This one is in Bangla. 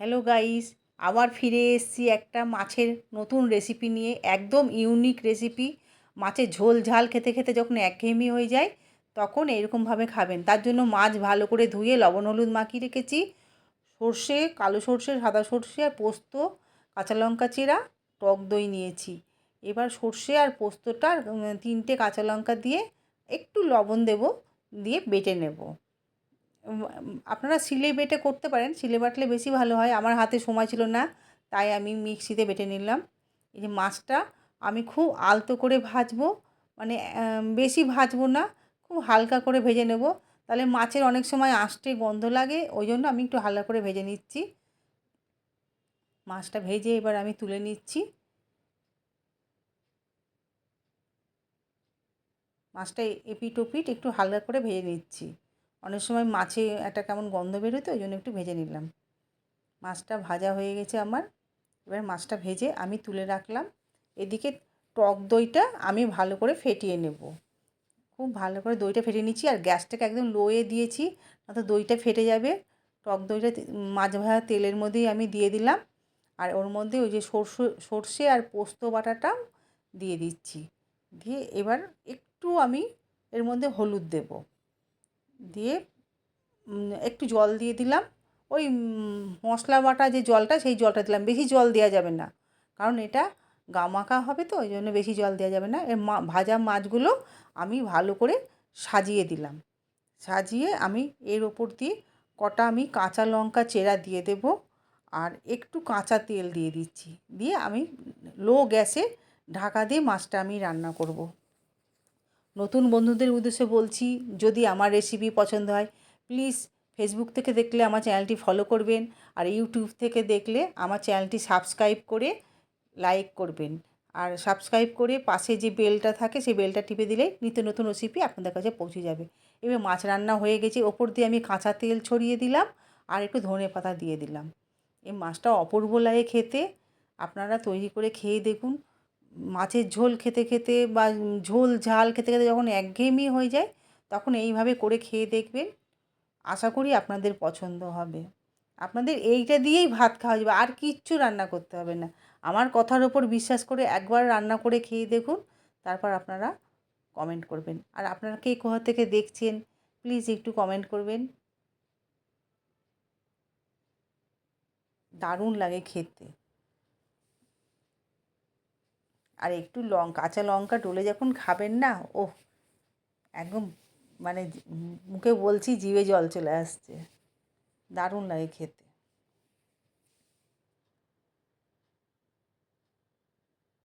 হ্যালো গাইস আবার ফিরে এসেছি একটা মাছের নতুন রেসিপি নিয়ে, একদম ইউনিক রেসিপি মাছের ঝোল ঝাল খেতে খেতে যখন একঘেয়েমি হয়ে যায়, তখন এরকমভাবে খাবেন। তার জন্য মাছ ভালো করে ধুয়ে লবণ হলুদ মাখিয়ে রেখেছি। সর্ষে, কালো সর্ষে, সাদা সর্ষে আর পোস্ত, কাঁচা লঙ্কা চিরা, টক দই নিয়েছি। এবার সর্ষে আর পোস্তটা তিনটে কাঁচা লঙ্কা দিয়ে একটু লবণ দেব, দিয়ে বেটে নেব। আপনারা শিলে বেটে করতে পারেন। শিলে বাটলে বেশি ভালো হয়। আমার হাতে সময় ছিল না, তাই আমি মিক্সিতে বেটে নিলাম। এই যে মাছটা আমি খুব আলতো করে ভাজবো মানে বেশি ভাজবো না, খুব হালকা করে ভেজে নেব। তাহলে মাছের অনেক সময় আঁশটে গন্ধ লাগে, ওই জন্য আমি একটু হালকা করে ভেজে নিচ্ছি। মাছটা ভেজে এবার আমি তুলে নিচ্ছি। মাছটা এপিট ওপিট একটু হালকা করে ভেজে নিচ্ছি। অনেক সময় মাছে একটা কেমন গন্ধ বেরোয় তো ওই জন্য একটু ভেজে নিলাম। মাছটা ভাজা হয়ে গেছে আমার। এবার মাছটা ভেজে আমি তুলে রাখলাম। এদিকে টক দইটা আমি ভালো করে ফেটিয়ে নেব। খুব ভালো করে দইটা ফেটিয়ে নিচ্ছি, আর গ্যাসটাকে একদম লোয়ে দিয়েছি নয়তো দইটা ফেটে যাবে। টক দইটা মাছ ভাজা তেলের মধ্যেই আমি দিয়ে দিলাম। আর ওর মধ্যে ওই যে সর্ষে সর্ষে আর পোস্ত বাটাটাও দিয়ে দিচ্ছি। দিয়ে এবার একটু আমি এর মধ্যে হলুদ দেবো। দিয়ে একটু জল দিয়ে দিলাম। ওই মশলা বাটা যে জলটা, সেই জলটা দিলাম। বেশি জল দেওয়া যাবে না। কারণ এটা গামাকা হবে তো, ওই জন্য বেশি জল দেওয়া যাবে না। এর মা, ভাজা মাছগুলো আমি ভালো করে সাজিয়ে দিলাম। সাজিয়ে আমি এর ওপর দিয়ে কটা আমি কাঁচা লঙ্কা চেরা দিয়ে দেব আর একটু কাঁচা তেল দিয়ে দিচ্ছি। দিয়ে আমি লো গ্যাসে ঢাকা দিয়ে মাছটা আমি রান্না করব। নতুন বন্ধুদের উদ্দেশ্যে বলছি, যদি আমার রেসিপি পছন্দ হয় প্লিজ ফেসবুক থেকে দেখলে আমার চ্যানেলটি ফলো করবেন আর ইউটিউব থেকে দেখলে আমার চ্যানেলটি সাবস্ক্রাইব করে লাইক করবেন। আর সাবস্ক্রাইব করে পাশে যে বেলটা থাকে, সেই বেলটা টিপে দিলেই নিত্য নতুন রেসিপি আপনাদের কাছে পৌঁছে যাবে। এবার মাছ রান্না হয়ে গেছে, ওপর দিয়ে আমি কাঁচা তেল ছড়িয়ে দিলাম আর একটু ধনে পাতা দিয়ে দিলাম। এই মাছটা অপূর্ব লাগে খেতে, আপনারা তৈরি করে খেয়ে দেখুন। মাছের ঝোল খেতে খেতে বা ঝোল, ঝাল খেতে খেতে যখন একঘেয়েমি হয়ে যায়, তখন এইভাবে করে খেয়ে দেখবেন, আশা করি আপনাদের পছন্দ হবে। আপনাদের এইটা দিয়েই ভাত খাওয়া যাবে, আর কিচ্ছু রান্না করতে হবে না। আমার কথার ওপর বিশ্বাস করে একবার রান্না করে খেয়ে দেখুন, তারপর আপনারা কমেন্ট করবেন। আর আপনারা কে কোথা থেকে দেখছেন প্লিজ একটু কমেন্ট করবেন। দারুণ লাগে খেতে। আর একটু লং, কাঁচা লঙ্কা ডলে যখন খাবেন না ও একদম মানে মুখে বলছি জিভে জল চলে আসছে। দারুণ লাগে খেতে।